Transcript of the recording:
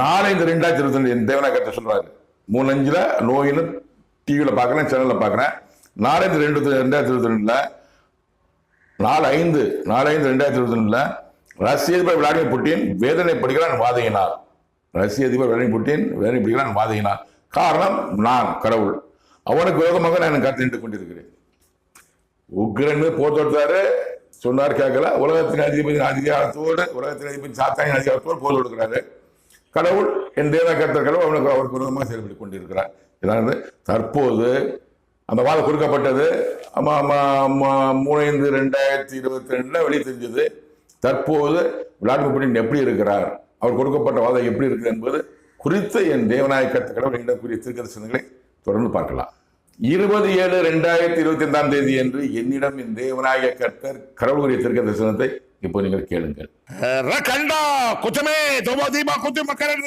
நாளை இந்த ரெண்டாயிரத்தி இருபத்தி ரெண்டு என் கட்ட சொல்றாரு. மூணு அஞ்சுல நோயின்னு டிவியில் பார்க்குறேன் சேனலில் பார்க்குறேன். நாளை இந்த ரெண்டு ரெண்டாயிரத்தி இருபத்தி ரெண்டுல நாலு ஐந்து நாலு ஐந்து ரெண்டாயிரத்தி இருபத்தி ரெண்டுல ரஷ்ய அதிபர் விளாடிமிர் புட்டின் வேதனை படிக்கிறான் வாதையினார். ரஷ்ய அதிபர் விளாடிமிர் புட்டின் வேதனை படுகிறான் வாதையினார். காரணம் நான் கடவுள். அவனுக்கு விரோதமாக நான் கருத்து கொண்டிருக்கிறேன். உக்ரைன் மீது போர் தொடுத்தாரு. சொன்னார் கேட்கல. உலகத்தின் அதிபதி அதிகாரத்தோடு உலகத்தின் அதிபதி சாத்தானின் அதிகாரத்தோடு போர் தொடுக்கிறாரு. கடவுள் என் தேவ கர்த்தர் கடவுள் அவனுக்கு அவருக்கு விரோதமாக செயல்பட்டு கொண்டிருக்கிறார். இதானது? தற்போது அந்த வாதம் கொடுக்கப்பட்டது மூணைந்து ரெண்டாயிரத்தி இருபத்தி ரெண்டில் வெளியே தெரிஞ்சது. தற்போது விளாடிமிர் புட்டின் எப்படி இருக்கிறார்? அவர் கொடுக்கப்பட்ட வாதம் எப்படி இருக்குது என்பது குறித்த என் தேவநாயக கடவுள் இடக்கூடிய திருக்கதர்சனங்களை தொடர்ந்து பார்க்கலாம். இருபது ஏழு ரெண்டாயிரத்தி இருபத்தி ஐந்தாம் தேதி என்று என்னிடம் என் தேவநாயக கர்த்தர் கடவுளுடைய திருக்க தரிசனத்தை இப்போ நீங்கள் கேளுங்கள்